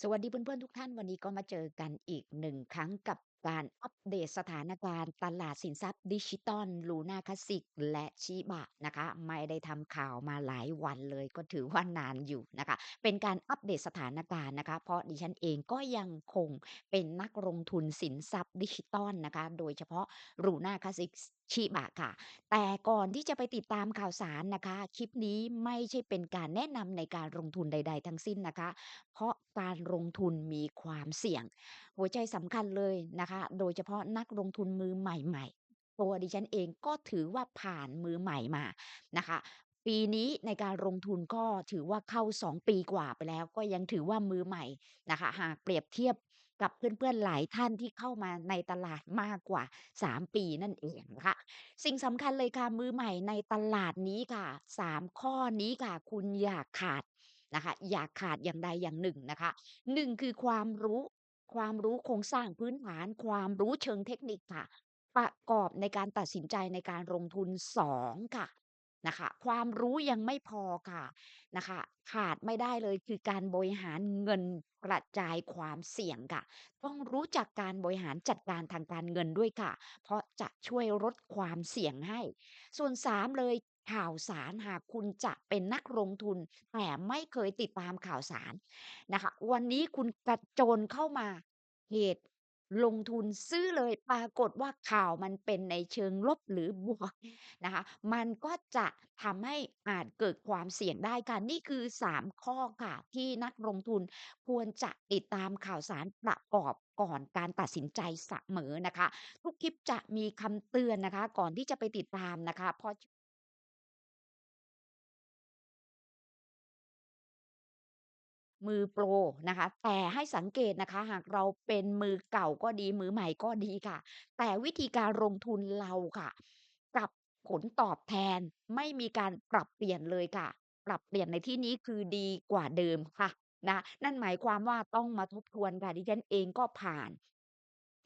สวัสดีเพื่อนๆทุกท่าน วันนี้ก็มาเจอกันอีกหนึ่งครั้งกับการอัปเดตสถานการณ์ตลาดสินทรัพย์ดิจิตอล Luna Classic และชิบะนะคะ ไม่ได้ทำข่าวมาหลายวันเลยก็ถือว่านานอยู่นะคะ เป็นการอัปเดตสถานการณ์นะคะ เพราะดิฉันเองก็ยังคงเป็นนักลงทุนสินทรัพย์ดิจิตอลนะคะ โดยเฉพาะ Luna Classic ชิบะค่ะ แต่ก่อนที่จะไปติดตามข่าวสารนะคะ คลิปนี้ไม่ใช่เป็นการแนะนำในการลงทุนใด ๆ ทั้งสิ้นนะคะ เพราะการลงทุนมีความเสี่ยง หัวใจสำคัญเลยนะคะ โดยเฉพาะนักลงทุนมือใหม่ ๆ ตัวดิฉันเองก็ถือว่าผ่านมือใหม่มานะคะ ปีนี้ในการลงทุนก็ถือว่าเข้า 2 ปีกว่าไปแล้ว ก็ยังถือว่ามือใหม่นะคะ หากเปรียบเทียบ กับเพื่อน ๆ หลายท่านที่เข้ามาในตลาดมากกว่า 3 ปีนั่นเองนะคะสิ่งสำคัญเลยค่ะ มือใหม่ในตลาดนี้ค่ะ 3 ข้อนี้ค่ะ คุณอย่าขาดนะคะ อย่าขาดอย่างใดอย่างหนึ่งนะคะ 1 คือความรู้ ความรู้โครงสร้างพื้นฐาน ความรู้เชิงเทคนิคค่ะ ประกอบในการตัดสินใจในการลงทุน 2 ค่ะ นะคะ ความรู้ยังไม่พอค่ะนะคะ ขาดไม่ได้เลยคือการบริหารเงินกระจายความเสี่ยงค่ะ ต้องรู้จักการบริหารจัดการทางการเงินด้วยค่ะ เพราะจะช่วยลดความเสี่ยงให้ ส่วน 3 เลยข่าวสารหากคุณจะเป็นนักลงทุน แต่ไม่เคยติดตามข่าวสารนะคะ วันนี้คุณกระโจนเข้ามาเหตุ ลงทุนซื้อเลย ปรากฏว่าข่าวมันเป็นในเชิงลบ หรือบวก นะคะ มันก็จะทำให้อาจเกิดความเสี่ยงได้ค่ะ นี่คือ 3 ข้อค่ะ ที่นักลงทุนควรจะติดตามข่าวสารประกอบก่อนการตัดสินใจเสมอนะคะ ทุกคลิปจะมีคำเตือนนะคะ ก่อนที่จะไปติดตามนะคะ เพราะ มือโปรนะคะ แต่ให้สังเกตนะคะ หากเราเป็นมือเก่าก็ดี มือใหม่ก็ดีค่ะ แต่วิธีการลงทุนเราค่ะ กับผลตอบแทนไม่มีการปรับเปลี่ยนเลยค่ะ ปรับเปลี่ยนในที่นี้คือดีกว่าเดิมค่ะนะนั่นหมายความว่าต้องมาทบทวนค่ะดิฉันเองก็ผ่าน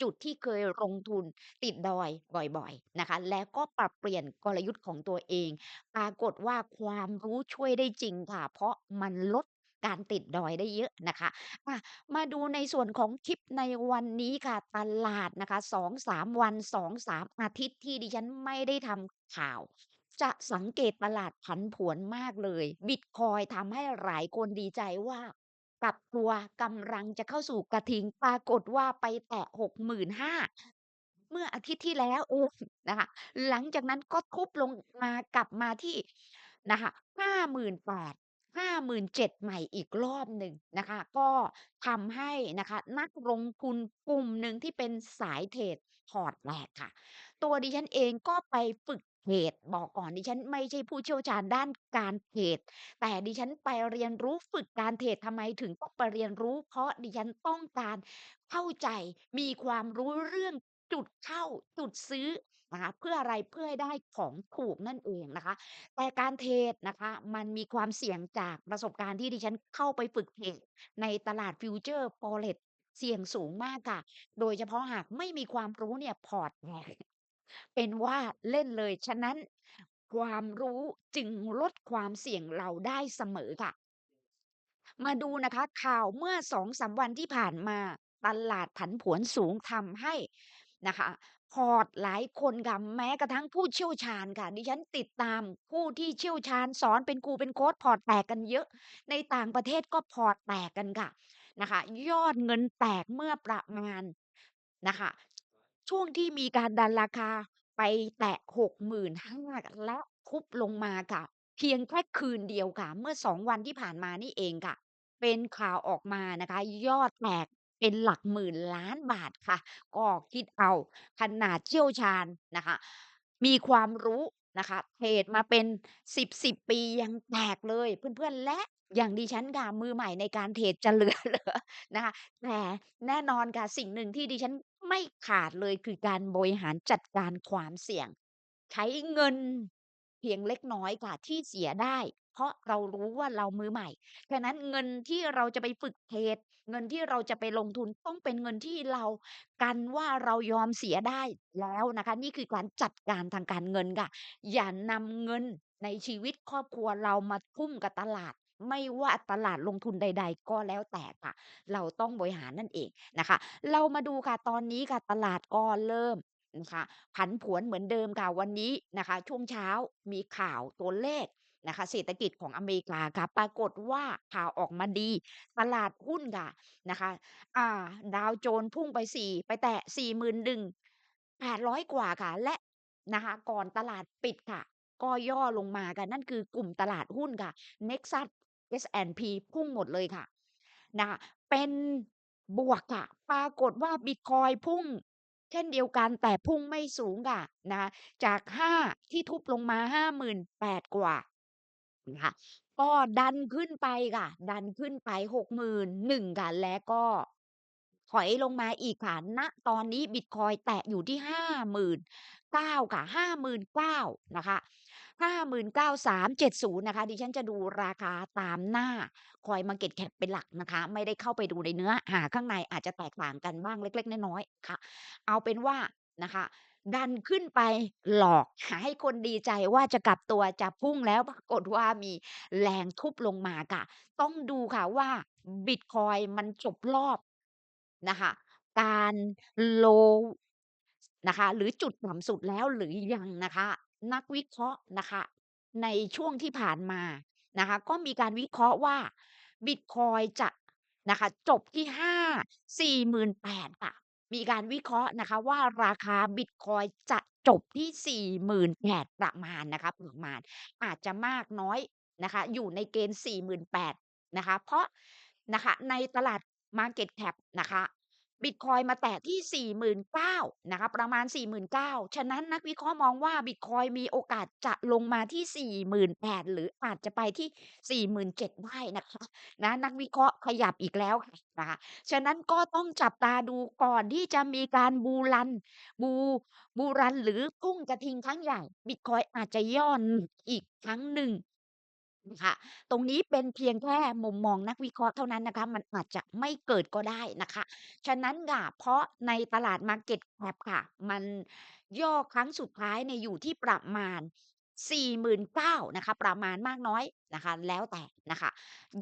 จุดที่เคยลงทุนติดดอยบ่อยๆนะคะ แล้วก็ปรับเปลี่ยนกลยุทธ์ของตัวเอง ปรากฏว่าความรู้ช่วยได้จริงค่ะ เพราะมันลด การติดดอยได้เยอะนะคะอะมาดูในส่วนของคลิปในวันนี้ค่ะ ตลาดนะคะ 2-3 วัน 2-3 อาทิตย์ที่ดิฉันไม่ได้ทำข่าว จะสังเกตตลาดผันผวนมากเลย บิตคอยน์ทำให้หลายคนดีใจว่ากลับตัวกำลังจะเข้าสู่กระทิง ปรากฏว่าไปแตะ 65,000 เมื่ออาทิตย์ที่แล้ว เองนะคะ หลังจากนั้นก็ทุบลงมา กลับมาที่นะคะ 58,000 57,000 ใหม่อีกรอบหนึ่งนะคะ ก็ทำให้นะคะ นักลงทุนกลุ่มหนึ่งที่เป็นสายเทรดพอร์ตแตกค่ะ ตัวดิฉันเองก็ไปฝึกเทรดบอกก่อนดิฉันไม่ใช่ผู้เชี่ยวชาญด้านการเทรดแต่ดิฉันไปเรียนรู้ฝึกการเทรดทำไมถึงต้องไปเรียนรู้ เพราะดิฉันต้องการเข้าใจมีความรู้เรื่องจุดเข้าจุดซื้อ นะคะ เพื่ออะไร เพื่อให้ได้ของถูกนั่นเองนะคะ แต่การเทรดนะคะ มันมีความเสี่ยงจากประสบการณ์ที่ดิฉันเข้าไปฝึกเทรดในตลาดฟิวเจอร์ Forex เสี่ยงสูงมากค่ะ โดยเฉพาะหากไม่มีความรู้เนี่ย พอร์ตแตก เป็นว่าเล่นเลย ฉะนั้น ความรู้จึงลดความเสี่ยงเราได้เสมอค่ะ มาดูนะคะข่าวเมื่อ 2-3 วันที่ผ่านมา ตลาดผันผวนสูงทำให้นะคะ พอร์ตหลายคนค่ะแม้กระทั่งผู้เชี่ยวชาญค่ะ ดิฉันติดตามผู้ที่เชี่ยวชาญสอนเป็นกูเป็นโค้ชพอร์ตแตกกันเยอะ ในต่างประเทศก็พอร์ตแตกกันค่ะนะคะ ยอดเงินแตกเมื่อประมาณนะคะ ช่วงที่มีการดันราคาไปแตะ65,000และทุบลงมาค่ะ เพียงแค่คืนเดียวค่ะ เมื่อ2วันที่ผ่านมานี่เองค่ะ เป็นข่าวออกมานะคะ ยอดแตก เป็นหลักหมื่นล้านบาทค่ะ ก็คิดเอา ขนาดเชี่ยวชาญนะคะ มีความรู้นะคะ เทรดมาเป็น 10ๆปียังแตกเลยเพื่อน ๆ และอย่างดิฉันค่ะ มือใหม่ในการเทรดจะเหลือ เหรอนะคะ แต่แน่นอนค่ะ สิ่งหนึ่งที่ดิฉันไม่ขาดเลย คือการบริหารจัดการความเสี่ยง ใช้เงินเพียงเล็กน้อยค่ะ ที่เสียได้ ราะเรารู้ว่าเรามือใหม่ ฉะนั้นเงินที่เราจะไปฝึกเทรด เงินที่เราจะไปลงทุนต้องเป็นเงินที่เรากันว่าเรายอมเสียได้แล้วนะคะ นี่คือการจัดการทางการเงินค่ะ อย่านำเงินในชีวิตครอบครัวเรามาทุ่มกับตลาด ไม่ว่าตลาดลงทุนใด ๆ ก็แล้วแต่ค่ะ เราต้องบริหารนั่นเองนะคะ เรามาดูค่ะตอนนี้ค่ะตลาดก็เริ่มนะคะผันผวนเหมือนเดิมค่ะวันนี้นะคะ ช่วงเช้ามีข่าวตัวเลข นะคะเศรษฐกิจของอเมริกาค่ะ ปรากฏว่าข่าวออกมาดี ตลาดหุ้นค่ะนะคะ อ่า ดาวโจนส์พุ่งไป4ไปแตะ41,800กว่าค่ะ และนะคะ ก่อนตลาดปิดค่ะ ก็ย่อลงมาค่ะนั่นคือกลุ่มตลาดหุ้นค่ะ Nexus S&P พุ่งหมดเลยค่ะนะคะเป็นบวกค่ะ ปรากฏว่าบิตคอยพุ่ง เช่นเดียวกันแต่พุ่งไม่สูงค่ะนะจาก5ที่ทุบลงมา58,000กว่า คะก็ดันขึ้นไปค่ะ ดันขึ้นไป 61,000 ค่ะ แล้วก็ถอยลงมาอีกค่ะ ณ ตอนนี้บิตคอยน์แตะอยู่ที่ 59,000 ค่ะ 59,000 นะคะ 59,370 นะคะ ดิฉันจะดูราคาตามหน้า CoinMarketCap เป็นหลักนะคะ ไม่ได้เข้าไปดูในเนื้อหาข้างใน อาจจะแตกต่างกันบ้างเล็ก ๆ น้อย ๆ ค่ะ เอาเป็นว่านะคะ ดันขึ้นไปหลอกหาให้คนดีใจว่าจะกลับตัวจะพุ่งแล้วปรากฏว่ามีแรงทุบลงมาค่ะ ต้องดูค่ะว่าบิตคอยมันจบรอบนะคะ การ low นะคะ หรือจุดต่ำสุดแล้วหรือยังนะคะ นักวิเคราะห์นะคะ ในช่วงที่ผ่านมานะคะ ก็มีการวิเคราะห์ว่าบิตคอยจะนะคะ จบที่5 48,000ค่ะ มีการวิเคราะห์นะคะว่า ราคาบิตคอยน์จะจบที่ 48,000 ประมาณนะคะ ประมาณ อาจจะมากน้อยนะคะ อยู่ในเกณฑ์ 48,000 นะคะ เพราะนะคะในตลาด Market Cap นะคะ บิตคอยมาแตะที่ 49,000นะคะประมาณ 49,000 ฉะนั้นนักวิเคราะห์มองว่าบิตคอยมีโอกาสจะลงมาที่ 48,000 หรืออาจจะไปที่ 47,000ได้นะคะนะนักวิเคราะห์ขยับอีกแล้วค่ะนะคะฉะนั้นก็ต้องจับตาดูก่อนที่จะมีการ Bull Run Bull Bull Run หรือพุ่งกระทิงครั้งใหญ่บิตคอยอาจจะย่อหลุดอีกครั้งหนึ่ง คะตรงนี้เป็นเพียงแค่มุมมองนักวิเคราะห์เท่านั้นนะคะ มันอาจจะไม่เกิดก็ได้นะคะ ฉะนั้นค่ะ เพราะในตลาด Market Cap ค่ะ มันย่อครั้งสุดท้ายเนี่ยอยู่ที่ประมาณ 49,000นะคะ ประมาณมากน้อยนะคะ แล้วแต่นะคะ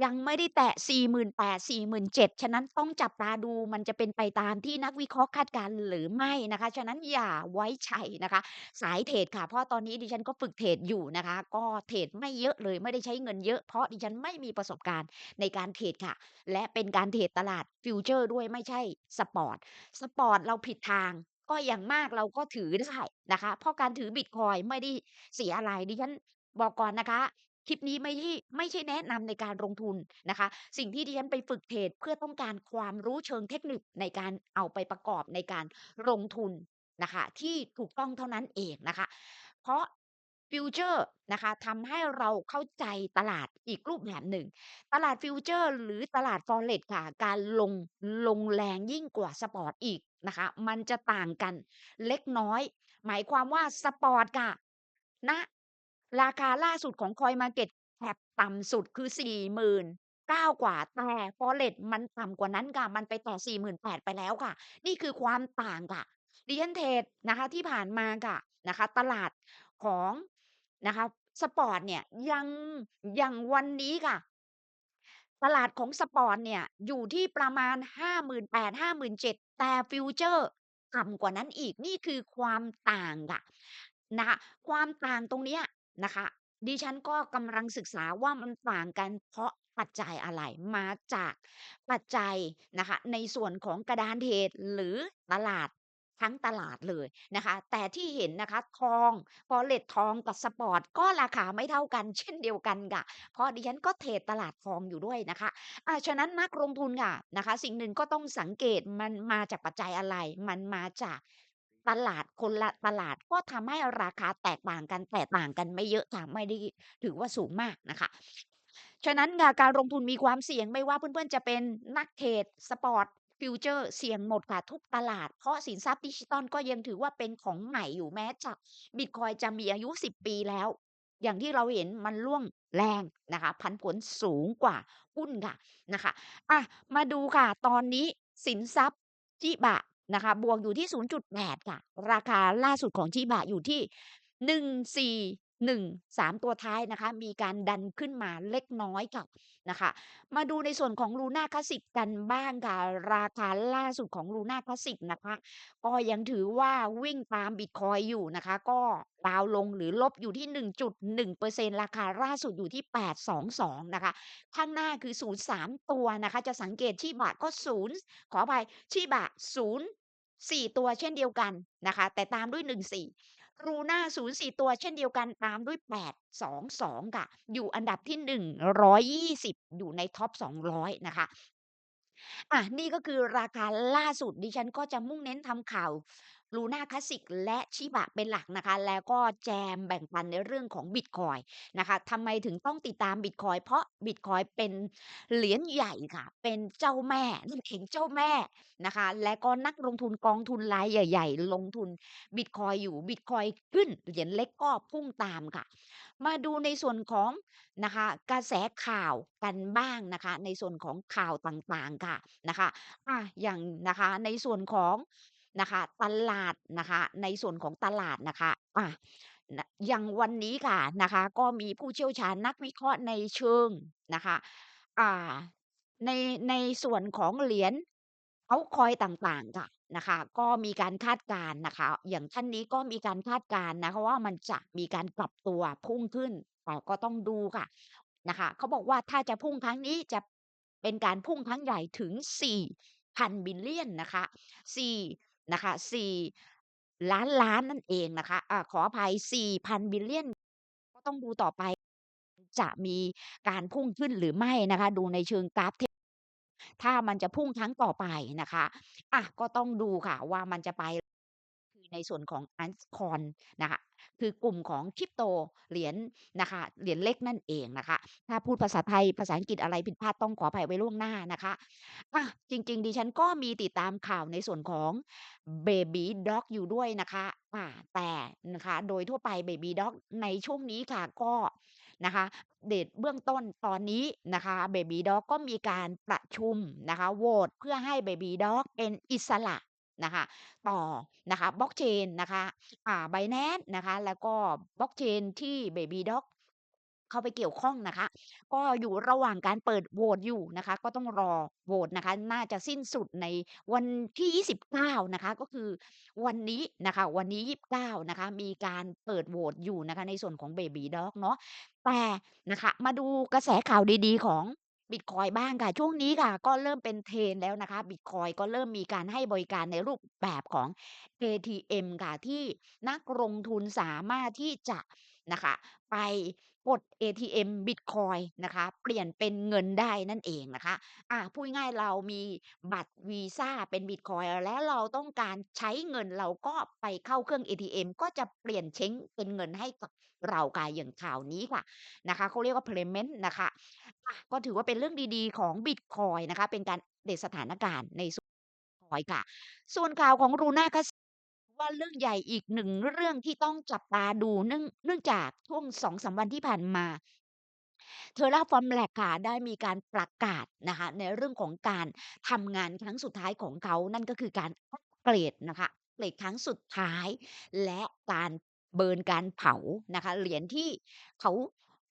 ยังไม่ได้แตะ 48,000 47,000 ฉะนั้นต้องจับตาดูมันจะเป็นไปตามที่นักวิเคราะห์คาดการณ์หรือไม่นะคะ ฉะนั้นอย่าไว้ใจนะคะ สายเทรดค่ะ เพราะตอนนี้ดิฉันก็ฝึกเทรดอยู่นะคะ ก็เทรดไม่เยอะเลยไม่ได้ใช้เงินเยอะเพราะดิฉันไม่มีประสบการณ์ในการเทรดค่ะ และเป็นการเทรดตลาดฟิวเจอร์ด้วยไม่ใช่สปอร์ตสปอร์ตเราผิดทาง ก็อย่างมากเราก็ถือได้นะคะ เพราะการถือบิตคอยน์ไม่ได้เสียอะไรดิฉันบอกก่อนนะคะ คลิปนี้ไม่ใช่ไม่ใช่แนะนำในการลงทุนนะคะ สิ่งที่ดิฉันไปฝึกเทรดเพื่อต้องการความรู้เชิงเทคนิคในการเอาไปประกอบในการลงทุนนะคะ ที่ถูกต้องเท่านั้นเองนะคะ เพราะ ฟิวเจอร์นะคะทำให้เราเข้าใจตลาดอีกรูปแบบหนึ่ง ตลาดฟิวเจอร์หรือตลาด Forex ค่ะ การลงลงแรงยิ่งกว่าสปอร์ตอีกนะคะ มันจะต่างกันเล็กน้อย หมายความว่าสปอร์ตค่ะณราคาล่าสุดของ CoinMarketCap ต่ำสุดคือ49,000ก้าว่าแต่ Forex มันต่ำกว่านั้นค่ะ มันไปแตะ48,000ไปแล้วค่ะ นี่คือความต่างค่ะดิฉันเทรดนะคะที่ผ่านมาค่ะนะคะ ตลาดของ นะคะ สปอร์ตเนี่ยยังอย่างวันนี้ค่ะ ตลาดของสปอร์ตเนี่ยอยู่ที่ประมาณ 58,000 57,000 แต่ฟิวเจอร์ต่ำกว่านั้นอีกนี่คือความต่างค่ะนะคะ ความต่างตรงเนี้ยนะคะ ดิฉันก็กำลังศึกษาว่ามันต่างกันเพราะปัจจัยอะไรมาจากปัจจัยนะคะ ในส่วนของกระดานเทรดหรือตลาด ทั้งตลาดเลยนะคะ แต่ที่เห็นนะคะทอง Forex ทองกับสปอร์ตก็ราคาไม่เท่ากัน เช่นเดียวกันค่ะ เพราะดิฉันก็เทรดตลาดทองอยู่ด้วยนะคะอาฉะนั้นนักลงทุนค่ะนะคะ สิ่งหนึ่งก็ต้องสังเกตมันมาจากปัจจัยอะไร มันมาจากตลาดคนละตลาดก็ทำให้ราคาแตกต่างกันแต่ต่างกันไม่เยอะค่ะไม่ได้ถือว่าสูงมากนะคะฉะนั้นการลงทุนมีความเสี่ยงไม่ว่าเพื่อนๆจะเป็นนักเทรดสปอร์ต ฟิวเจอร์เสี่ยงหมดค่ะทุกตลาด เพราะสินทรัพย์ดิจิทัลก็ยังถือว่าเป็นของใหม่อยู่แม้จะบิตคอยจะมีอายุ 10 ปีแล้ว อย่างที่เราเห็นมันร่วงแรงนะคะผันผวนสูงกว่าหุ้นค่ะนะคะอะมาดูค่ะ ตอนนี้สินทรัพย์ Shiba นะคะบวกอยู่ที่ 0.8 ค่ะ ราคาล่าสุดของ Shiba อยู่ที่14 1 3 ตัวท้ายนะคะ มีการดันขึ้นมาเล็กน้อยค่ะนะคะ มาดูในส่วนของ Luna Classic กันบ้างค่ะ ราคาล่าสุดของ Luna Classic นะคะ ก็ยังถือว่าวิ่งตามบิตคอยอยู่นะคะ ก็ดาวลงหรือลบอยู่ที่ 1.1%ราคาล่าสุดอยู่ที่ 822 นะคะ ข้างหน้าคือ 0 3 ตัวนะคะ จะสังเกต Shiba ก็ 0 ขออภัย Shiba 0 4 ตัวเช่นเดียวกันนะคะ แต่ตามด้วย 1 4 Luna 0 4ตัวเช่นเดียวกันตามด้วย822ค่ะ อยู่อันดับที่120อยู่ในท็อป200นะคะอะนี่ก็คือราคาล่าสุดดิฉันก็จะมุ่งเน้นทำข่าว Luna Classic และ Shiba เป็นหลักนะคะ แล้วก็แจมแบ่งปันในเรื่องของบิตคอยนะคะทำไมถึงต้องติดตามบิตคอยเพราะบิตคอยเป็นเหรียญใหญ่ค่ะ เป็นเจ้าแม่นั่นเองเจ้าแม่นะคะ และก็นักลงทุนกองทุนรายใหญ่ ๆ ลงทุนบิตคอยอยู่บิตคอยขึ้นเหรียญเล็กก็พุ่งตามค่ะ มาดูในส่วนของนะคะกระแสข่าวกันบ้างนะคะ ในส่วนของข่าวต่างๆค่ะนะคะอะอย่างนะคะในส่วนของ นะคะ ตลาดนะคะ ในส่วนของตลาดนะคะอะนอย่างวันนี้ค่ะนะคะ ก็มีผู้เชี่ยวชาญนักวิเคราะห์ในเชิงนะคะ อ่า ในในส่วนของเหรียญอัลต์คอยต่างๆค่ะนะคะ ก็มีการคาดการณ์นะคะ อย่างท่านนี้ก็มีการคาดการณ์นะคะว่ามันจะมีการปรับตัวพุ่งขึ้นแต่ก็ต้องดูค่ะนะคะเขาบอกว่าถ้าจะพุ่งครั้งนี้จะเป็นการพุ่งครั้งใหญ่ถึง4,000บิลเลียนนะคะ4 นะคะ 4 ล้านล้านนั่นเองนะคะอ่าขออภัย 4,000 บิลเลียน ก็ต้องดูต่อไป จะมีการพุ่งขึ้นหรือไม่นะคะ ดูในเชิงกราฟถ้ามันจะพุ่งครั้งต่อไปนะคะอะก็ต้องดูค่ะว่ามันจะไปคือในส่วนของอันคอนนะคะ คือกลุ่มของ Crypto เหรียญนะคะเหรียญเล็กนั่นเองนะคะ ถ้าพูดภาษาไทยภาษาอังกฤษอะไรผิดพลาดต้องขออภัยไว้ล่วงหน้านะคะอะจริง ๆ ดิฉันก็มีติดตามข่าวในส่วนของ Babydog อยู่ด้วยนะคะอ่าแต่นะคะโดยทั่วไป Babydog ในช่วงนี้ค่ะก็นะคะเดตเบื้องต้นตอนนี้นะคะ Babydog ก็มีการประชุมนะคะโหวตเพื่อให้ Babydog เป็นอิสระ นะคะ ต่อนะคะ Blockchain นะคะอ่า Binance นะคะ แล้วก็ Blockchain ที่ Babydog เข้าไปเกี่ยวข้องนะคะ ก็อยู่ระหว่างการเปิดโหวตอยู่นะคะ ก็ต้องรอโหวตนะคะ น่าจะสิ้นสุดในวันที่ 29 นะคะ ก็คือวันนี้นะคะ วันนี้ 29 นะคะ มีการเปิดโหวตอยู่นะคะ ในส่วนของ Babydog เนาะแต่นะคะ มาดูกระแสข่าวดีๆของ บิตคอยบ้างค่ะ ช่วงนี้ค่ะ ก็เริ่มเป็น Trend แล้วนะคะบิตคอยก็เริ่มมีการให้บริการในรูปแบบของ ATM ค่ะ ที่นักลงทุนสามารถที่จะนะคะ ไปกด ATM บิตคอยนะคะ เปลี่ยนเป็นเงินได้นั่นเองนะคะ อ่าพูดง่ายๆเรามีบัตรวีซ่าเป็นบิตคอยแล้วเราต้องการใช้เงินเราก็ไปเข้าเครื่อง ATM ก็จะเปลี่ยนเช้งเป็นเงินให้กับ เราค่ะอย่างข่าวนี้ค่ะนะคะเขาเรียกว่า Payment นะคะะก็ถือว่าเป็นเรื่องดีๆของบิตคอยน์นะคะ เป็นการเดตสถานการณ์ในส่วนคอยค่ะ ส่วนข่าวของ Luna Classic ว่าเรื่องใหญ่อีก1เรื่องที่ต้องจับตาดูเนื่องเนื่องจากช่วง2-3วันที่ผ่านมา Terraform Labs ค่ะได้มีการประกาศนะคะในเรื่องของการทำงานครั้งสุดท้ายของเขา นั่นก็คือการอัปเกรดนะคะเกรดครั้งสุดท้าย และการ เบิร์นการเผานะคะ เหรียญที่เขา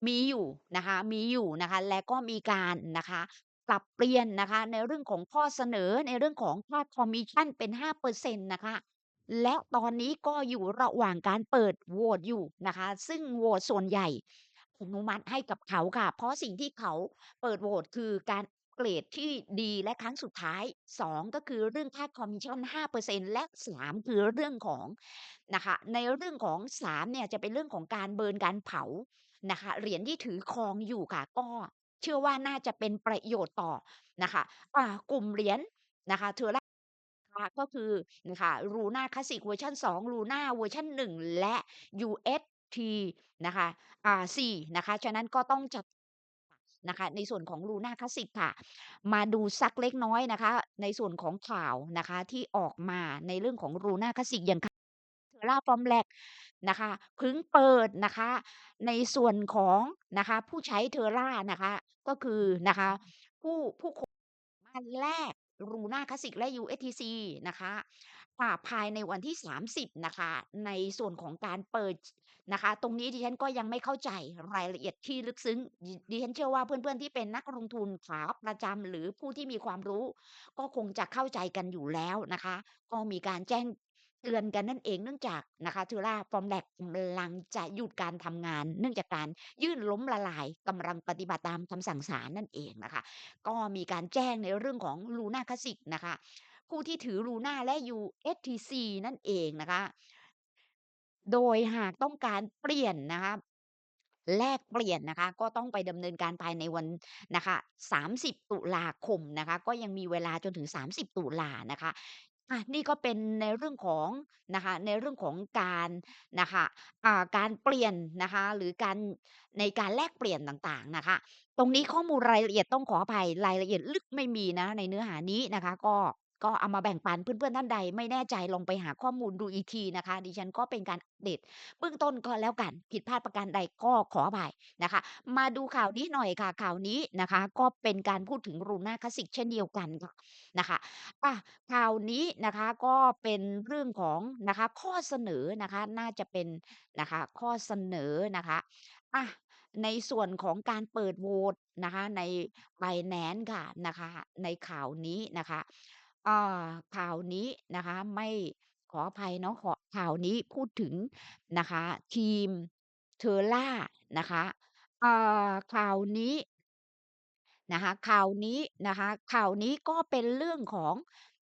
มีอยู่นะคะ มีอยู่นะคะ และก็มีการนะคะปรับเปลี่ยนนะคะ ในเรื่องของข้อเสนอในเรื่องของค่าคอมมิชชั่นเป็น5%นะคะ และตอนนี้ก็อยู่ระหว่างการเปิดโหวตอยู่นะคะ ซึ่งโหวตส่วนใหญ่อนุมัติให้กับเขาค่ะ เพราะสิ่งที่เขาเปิดโหวตคือการ เกรดที่ดีและครั้งสุดท้าย 2 ก็คือเรื่องค่าคอมมิชชั่น5%และ 3 คือเรื่องของนะคะในเรื่องของ 3 เนี่ยจะเป็นเรื่องของการเบิร์นการเผานะคะเหรียญที่ถือครองอยู่ค่ะก็เชื่อว่าน่าจะเป็นประโยชน์ต่อนะคะอ่ากลุ่มเหรียญนะคะ Terra นะก็คือนะคะ Luna Classic เวอร์ชัน2 Luna เวอร์ชัน1 และ UST นะคะอ่า4นะคะ ฉะนั้นก็ต้องจับ นะคะ ในส่วนของ Luna Classic ค่ะ มาดูสักเล็กน้อยนะคะ ในส่วนของข่าวนะคะ ที่ออกมาในเรื่องของ Luna Classic อย่างข่าว Terraform Labs นะคะพิ่งเปิดนะคะ ในส่วนของนะคะผู้ใช้ Terra นะคะ ก็คือนะคะผู้ผู้คนมาแลก Luna Classic และ USDC นะคะภายในวันที่ 30 นะคะ ในส่วนของการเปิด นะคะ ตรงนี้ดิฉันก็ยังไม่เข้าใจรายละเอียดที่ลึกซึ้งดิดิฉันเชื่อว่าเพื่อนๆที่เป็นนักลงทุนขาประจำหรือผู้ที่มีความรู้ ก็คงจะเข้าใจกันอยู่แล้วนะคะ ก็มีการแจ้งเตือนกันนั่นเองเนื่องจากนะคะ Terra Formulax กำลังจะหยุดการทำงาน เนื่องจากการยื่นล้มละลายกำลังปฏิบัติตามคำสั่งศาลนั่นเองนะคะ ก็มีการแจ้งในเรื่องของ Luna Classic นะคะผู้ที่ถือ Luna และ USDC นั่นเองนะคะ โดยหากต้องการเปลี่ยนนะคะ แลกเปลี่ยนนะคะ ก็ต้องไปดำเนินการภายในวันนะคะ 30 ตุลาคมนะคะ ก็ยังมีเวลาจนถึง 30 ตุลานะคะอะนี่ก็เป็นในเรื่องของนะคะในเรื่องของการนะคะอ่าการเปลี่ยนนะคะหรือการในการแลกเปลี่ยนต่างๆนะคะ ตรงนี้ข้อมูลรายละเอียดต้องขออภัยรายละเอียดลึกไม่มีนะในเนื้อหานี้นะคะก็ ก็เอามาแบ่งปันเพื่อนๆท่านใด ไม่แน่ใจลองไปหาข้อมูลดูอีกทีนะคะ ดิฉันก็เป็นการอัปเดตเบื้องต้นก็แล้วกัน ผิดพลาดประการใดก็ขออภัยนะคะ มาดูข่าวนี้หน่อยค่ะข่าวนี้นะคะ ก็เป็นการพูดถึง Luna Classic เช่นเดียวกันค่ะนะคะอะข่าวนี้นะคะก็เป็นเรื่องของนะคะข้อเสนอนะคะน่าจะเป็นนะคะข้อเสนอนะคะอะในส่วนของการเปิดโหวตนะคะใน Binance ค่ะนะคะในข่าวนี้นะคะ อ่าข่าวนี้นะคะ ไม่ ขออภัยเนาะ ขอ ข่าวนี้พูดถึงนะคะ ทีม Terra นะคะอ่าข่าวนี้ นะคะ ข่าวนี้นะคะ ข่าวนี้ก็เป็นเรื่องของ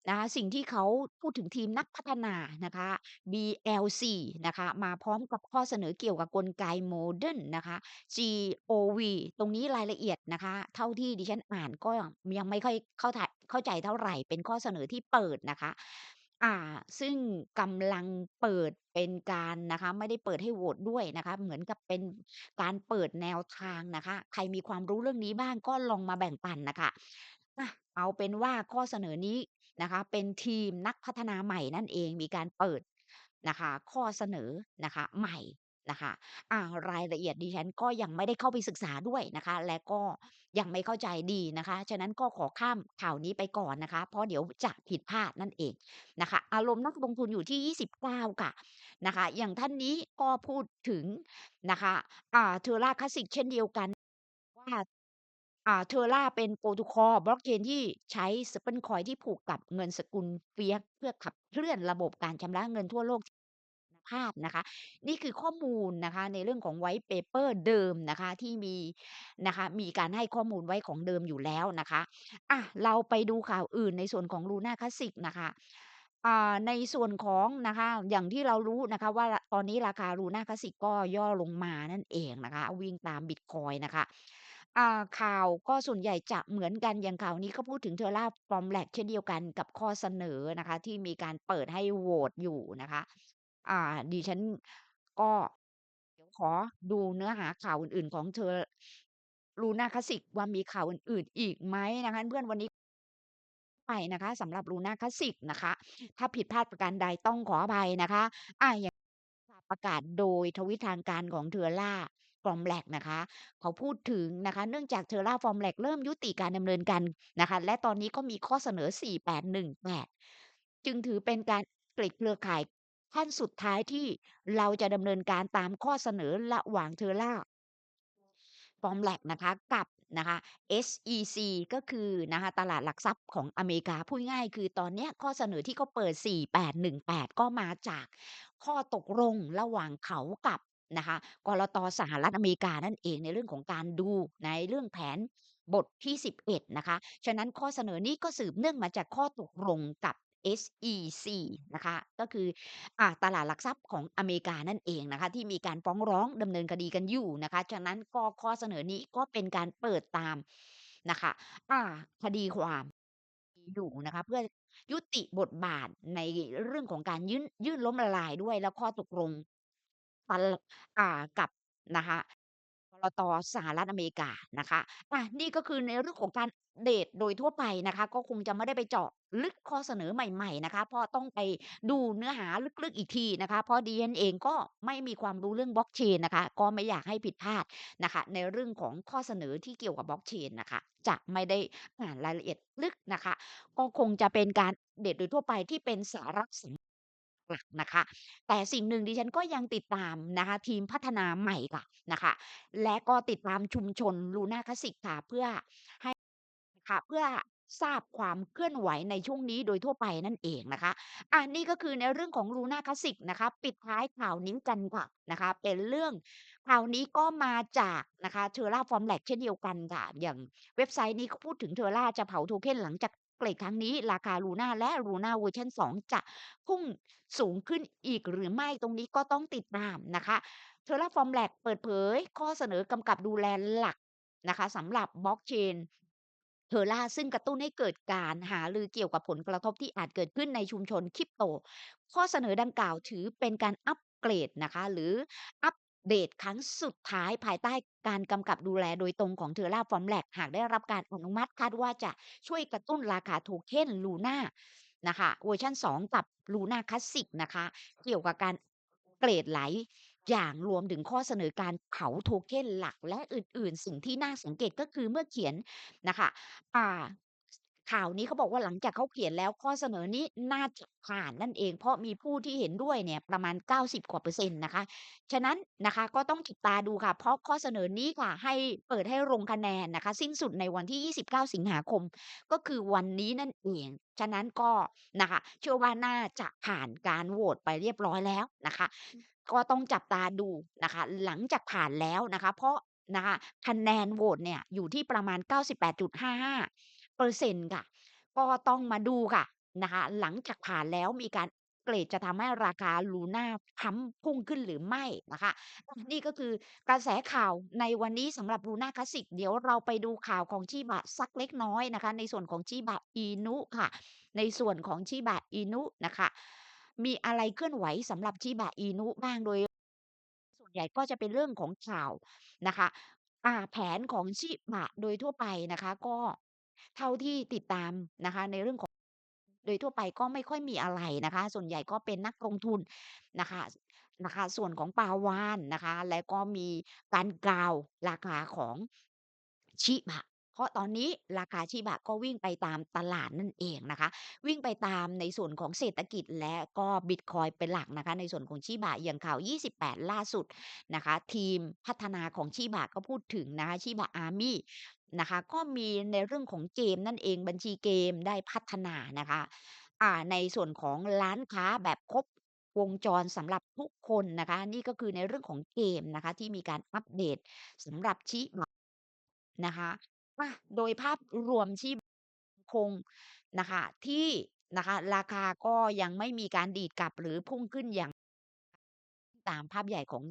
นะคะ สิ่งที่เขาพูดถึงทีมนักพัฒนานะคะ BLC นะคะ มาพร้อมกับข้อเสนอเกี่ยวกับกลไกโมเดิร์นนะคะ GOV ตรงนี้รายละเอียดนะคะ เท่าที่ดิฉันอ่านก็ยังไม่ค่อยเข้าใจเข้าใจเท่าไหร่ เป็นข้อเสนอที่เปิดนะคะ อ่า ซึ่งกำลังเปิดเป็นการนะคะ ไม่ได้เปิดให้โหวตด้วยนะคะ เหมือนกับเป็นการเปิดแนวทางนะคะ ใครมีความรู้เรื่องนี้บ้างก็ลองมาแบ่งปันนะคะอะเอาเป็นว่าข้อเสนอนี้ นะคะ เป็นทีมนักพัฒนาใหม่นั่นเอง มีการเปิดนะคะ ข้อเสนอนะคะ ใหม่นะคะอารายละเอียดดิฉันก็ยังไม่ได้เข้าไปศึกษาด้วยนะคะ และก็ยังไม่เข้าใจดีนะคะ ฉะนั้นก็ขอข้ามข่าวนี้ไปก่อนนะคะ เพราะเดี๋ยวจะผิดพลาดนั่นเองนะคะ อารมณ์นักลงทุนอยู่ที่ 29 ค่ะนะคะ อย่างท่านนี้ก็พูดถึงนะคะ อ่า Terra Classic เช่นเดียวกันว่า อ่า Terra เป็นโปรโตคอลบล็อกเชนที่ใช้ Stablecoin ที่ผูกกับเงินสกุล Fiat เพื่อขับเคลื่อนระบบการชำระเงินทั่วโลก ภาพนะคะ นี่คือข้อมูลนะคะ ในเรื่องของ White Paper เดิมนะคะ ที่มีนะคะ มีการให้ข้อมูลไว้ของเดิมอยู่แล้วนะคะ อะเราไปดูข่าวอื่นในส่วนของ Luna Classic นะคะ อ่า ในส่วนของนะคะ อย่างที่เรารู้นะคะว่า ตอนนี้ราคา Luna Classic ก็ย่อลงมานั่นเองนะคะ วิ่งตามบิตคอยนะคะ อ่า ข่าวก็ส่วนใหญ่จะเหมือนกัน อย่างข่าวนี้ก็พูดถึง Terra Formulax เช่นเดียวกันกับข้อเสนอนะคะ ที่มีการเปิดให้โหวตอยู่นะคะ อ่า ดิฉันก็ เดี๋ยวขอดูเนื้อหาข่าวอื่น ๆ ของเธอ Luna Classic ว่ามีข่าวอื่น ๆ อีกไหมนะคะ เพื่อน วันนี้ ไปนะคะสำหรับ Luna Classic นะคะ ถ้าผิดพลาดประการใดต้องขออภัยนะคะ อา อย่าง ประกาศโดยทวิตทางการของ Terra Formulax นะคะเขาพูดถึงนะคะ เนื่องจาก Terra Formulax เริ่มยุติการดำเนินการนะคะ และตอนนี้ก็มีข้อเสนอ 4818 จึงถือเป็นการเกล็ดเครือข่ายขั้นสุดท้ายที่เราจะดำเนินการตามข้อเสนอระหว่าง Terra Formulax นะคะกับนะคะ SEC ก็คือนะคะตลาดหลักทรัพย์ของอเมริกาพูดง่ายคือตอนเนี้ยข้อเสนอที่เขาเปิด 4818 ก็มาจากข้อตกลงระหว่างเขากับ นะคะ กลต สหรัฐอเมริกานั่นเอง ในเรื่องของการดู ในเรื่องแผนบทที่ 11 นะคะ ฉะนั้นข้อเสนอนี้ก็สืบเนื่องมาจากข้อตกลงกับ SEC นะคะ ก็คือ อ่า ตลาดหลักทรัพย์ของอเมริกานั่นเองนะคะ ที่มีการฟ้องร้องดำเนินคดีกันอยู่นะคะ ฉะนั้นก็ข้อเสนอนี้ก็เป็นการเปิดตามนะคะ อ่า คดีความ อยู่นะคะ เพื่อยุติบทบาทในเรื่องของการยื่น ยื่นล้มละลายด้วย แล้วข้อตกลง ปัน อ่า กับนะคะกกลต สหรัฐอเมริกานะคะ อา นี่ก็คือในเรื่องของการอัปเดตโดยทั่วไปนะคะ ก็คงจะไม่ได้ไปเจาะลึกข้อเสนอใหม่ ๆ นะคะ เพราะต้องไปดูเนื้อหาลึก ๆ อีกทีนะคะ เพราะดิฉันเองก็ไม่มีความรู้เรื่อง Blockchain นะคะ ก็ไม่อยากให้ผิดพลาดนะคะ ในเรื่องของข้อเสนอที่เกี่ยวกับ Blockchain น่ะค่ะ จะไม่ได้อ่านรายละเอียดลึกนะคะ ก็คงจะเป็นการอัปเดตโดยทั่วไปที่เป็นสาระสำ หลักนะคะ แต่สิ่งหนึ่งดิฉันก็ยังติดตามนะคะ ทีมพัฒนาใหม่ค่ะ นะคะ และก็ติดตามชุมชน Luna Classic ค่ะ เพื่อให้ ค่ะ เพื่อทราบความเคลื่อนไหวในช่วงนี้โดยทั่วไปนั่นเองนะคะอานี่ก็คือในเรื่องของ Luna Classic นะคะ ปิดท้ายข่าวนี้กันค่ะนะคะ เป็นเรื่อง ข่าวนี้ก็มาจากนะคะ Terra Formulax เช่นเดียวกันค่ะ อย่างเว็บไซต์นี้ก็พูดถึง Terra จะเผาโทเค็นหลังจาก เกรดครั้งนี้ ราคา Luna และ Luna เวอร์ชัน2 จะพุ่งสูงขึ้นอีกหรือไม่ตรงนี้ก็ต้องติดตามนะคะ Terraform Lab เปิดเผย ข้อเสนอกำกับดูแลหลักนะคะสำหรับบล็อกเชน Terra ซึ่งกระตุ้นให้เกิดการหารือเกี่ยวกับผลกระทบที่อาจเกิดขึ้นในชุมชนคริปโต ข้อเสนอดังกล่าวถือเป็นการอัปเกรดนะคะ หรืออัป เดตครั้งสุดท้ายภายใต้การกำกับดูแลโดยตรงของ Terraform Lab หากได้รับการอนุมัติคาดว่าจะช่วยกระตุ้นราคาโทเค็น Luna นะคะเวอร์ชัน2 กับ Luna Classic นะคะ เกี่ยวกับการเกรดไหลอย่างรวมถึงข้อเสนอการเผาโทเค็นหลักและอื่น ๆ สิ่งที่น่าสังเกตก็คือเมื่อเขียนนะคะอ่า ข่าวนี้เขาบอกว่าหลังจากเขาเขียนแล้วข้อเสนอนี้น่าจะผ่านนั่นเอง เพราะมีผู้ที่เห็นด้วยเนี่ยประมาณ 90 กว่าเปอร์เซ็นต์นะคะ ฉะนั้นนะคะก็ต้องจับตาดูค่ะ เพราะข้อเสนอนี้ค่ะ ให้เปิดให้ลงคะแนนนะคะ สิ้นสุดในวันที่ 29 สิงหาคม ก็คือวันนี้นั่นเอง ฉะนั้นก็นะคะเชื่อว่าน่าจะผ่านการโหวตไปเรียบร้อยแล้วนะคะ ก็ต้องจับตาดูนะคะ หลังจากผ่านแล้วนะคะ เพราะนะคะคะแนนโหวตเนี่ยอยู่ที่ประมาณ 98.55% เปอร์เซ็นต์ค่ะ ก็ต้องมาดูค่ะนะคะ หลังจากผ่านแล้วมีการ เกรดจะทำให้ราคา Luna พัมป์ พุ่งขึ้นหรือไม่นะคะ อะ นี่ก็คือกระแสข่าวในวันนี้สำหรับ Luna Classic เดี๋ยวเราไปดูข่าวของ Shiba สักเล็กน้อยนะคะ ในส่วนของ Shiba Inu ค่ะ ในส่วนของ Shiba Inu นะคะมีอะไรเคลื่อนไหวสำหรับ Shiba Inu บ้าง โดย ส่วนใหญ่ก็จะเป็นเรื่องของข่าวนะคะ อ่า แผนของ Shiba โดยทั่วไปนะคะ ก็ เท่าที่ติดตามนะคะ ในเรื่องของโดยทั่วไปก็ไม่ค่อยมีอะไรนะคะ ส่วนใหญ่ก็เป็นนักลงทุนนะคะนะคะ ส่วนของปาวานนะคะ แล้วก็มีการกราวราคาของ Shiba เพราะตอนนี้ราคา Shiba ก็วิ่งไปตามตลาดนั่นเองนะคะ วิ่งไปตามในส่วนของเศรษฐกิจและก็บิตคอยเป็นหลักนะคะ ในส่วนของ Shiba อย่างข่าว 28 ล่าสุดนะคะ ทีมพัฒนาของ Shiba ก็พูดถึงนะคะ Shiba Army นะคะ ก็มีในเรื่องของเกมนั่นเอง บัญชีเกมได้พัฒนานะคะ อ่า ในส่วนของร้านค้าแบบครบวงจรสำหรับทุกคนนะคะ นี่ก็คือในเรื่องของเกมนะคะ ที่มีการอัปเดตสำหรับ Shiba นะคะอะโดยภาพรวมที่คงนะคะที่นะคะ ราคาก็ยังไม่มีการดีดกลับหรือพุ่งขึ้นอย่าง ตามภาพใหญ่ของ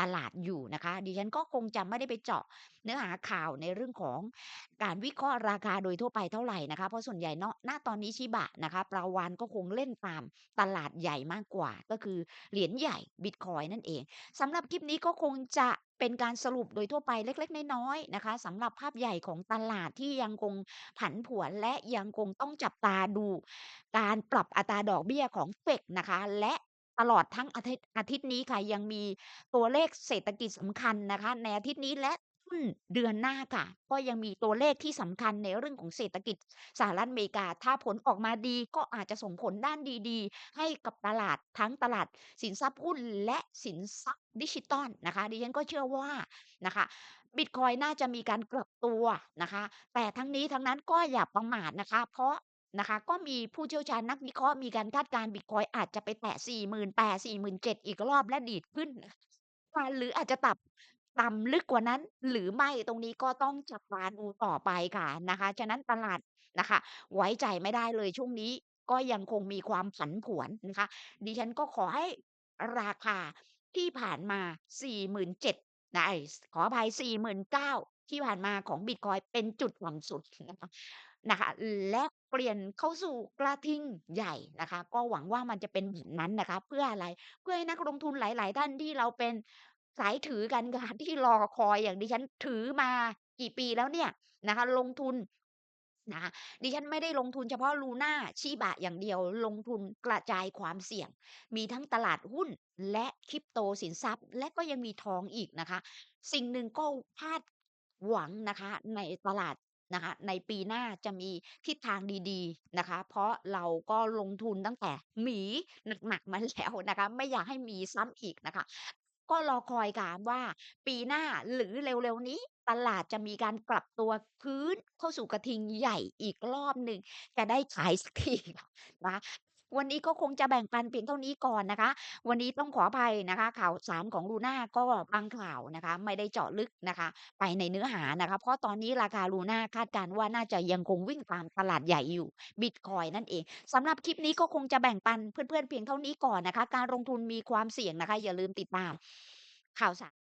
ตลาดอยู่นะคะ ดิฉันก็คงจะไม่ได้ไปเจาะเนื้อหาข่าวในเรื่องของการวิเคราะห์ราคาโดยทั่วไปเท่าไหร่นะคะ เพราะส่วนใหญ่เนาะณตอนนี้ชิบะนะคะปลาวาฬก็คงเล่นตามตลาดใหญ่มากกว่า ก็คือเหรียญใหญ่บิตคอยนั่นเองสำหรับคลิปนี้ก็คงจะเป็นการสรุปโดยทั่วไปเล็ก ๆ น้อยๆนะคะสำหรับภาพใหญ่ของตลาดที่ยังคงผันผวนและยังคงต้องจับตาดู การปรับอัตราดอกเบี้ยของเฟดนะคะ และ ตลอดทั้งอาทิตย์ อาทิตย์นี้ค่ะ ยังมีตัวเลขเศรษฐกิจสำคัญนะคะ ในอาทิตย์นี้และต้นเดือนหน้าค่ะ ก็ยังมีตัวเลขที่สำคัญในเรื่องของเศรษฐกิจสหรัฐอเมริกา ถ้าผลออกมาดีก็อาจจะส่งผลด้านดี ๆ ให้กับตลาด ทั้งตลาดสินทรัพย์หุ้นและสินทรัพย์ดิจิทัลนะคะ ดิฉันก็เชื่อว่านะคะ บิตคอยน์น่าจะมีการกลับตัวนะคะ แต่ทั้งนี้ทั้งนั้นก็อย่าประมาทนะคะ เพราะ นะคะ ก็มีผู้เชี่ยวชาญนักวิเคราะห์มีการคาดการณ์บิตคอยอาจจะไปแตะ 48,000 47,000อีกรอบและดีดขึ้นค่ะหรืออาจจะตับต่ำลึกกว่านั้น หรือไม่ตรงนี้ก็ต้องจับตาดูต่อไปค่ะนะคะ ฉะนั้นตลาดนะคะ ไว้ใจไม่ได้เลยช่วงนี้ก็ยังคงมีความผันผวนนะคะ ดิฉันก็ขอให้ราคาที่ผ่านมา 47,000นะเอ๊ยขออภัย 49,000 ที่ผ่านมาของบิตคอยเป็นจุดต่ำสุดนะคะนะคะและ เปลี่ยนเข้าสู่กระทิงใหญ่นะคะ ก็หวังว่ามันจะเป็นแบบนั้นนะคะ เพื่ออะไรเพื่อให้นักลงทุนหลาย ๆ ท่านที่เราเป็นสายถือกันค่ะที่รอคอยอย่างดิฉันถือมากี่ปีแล้วเนี่ยนะคะ ลงทุนนะดิฉันไม่ได้ลงทุนเฉพาะ Luna Shiba อย่างเดียวลงทุนกระจายความเสี่ยง มีทั้งตลาดหุ้นและ Crypto สินทรัพย์ และก็ยังมีทองอีกนะคะ สิ่งหนึ่งก็คาดหวังนะคะ ในตลาด นะคะในปีหน้าจะมีทิศทางดีๆนะคะ เพราะเราก็ลงทุนตั้งแต่หมีหนักๆมาแล้วนะคะ ไม่อยากให้มีซ้ำอีกนะคะ ก็รอคอยการว่าปีหน้าหรือเร็วๆนี้ ตลาดจะมีการกลับตัวพื้นเข้าสู่กระทิงใหญ่อีกรอบหนึ่งจะได้ขายสักทีนะ วันนี้ก็คงจะแบ่งปันเพียงเท่านี้ก่อนนะคะ วันนี้ต้องขออภัยนะคะ ข่าวสารของ Luna ก็บางข่าวนะคะ ไม่ได้เจาะลึกนะคะ ไปในเนื้อหานะคะ เพราะตอนนี้ราคา Luna คาดการณ์ว่าน่าจะยังคงวิ่งตามตลาดใหญ่อยู่บิตคอยนั่นเองสำหรับคลิปนี้ก็คงจะแบ่งปันเพื่อนๆเพียงเท่านี้ก่อนนะคะ การลงทุนมีความเสี่ยงนะคะ อย่าลืมติดตามข่าวสาร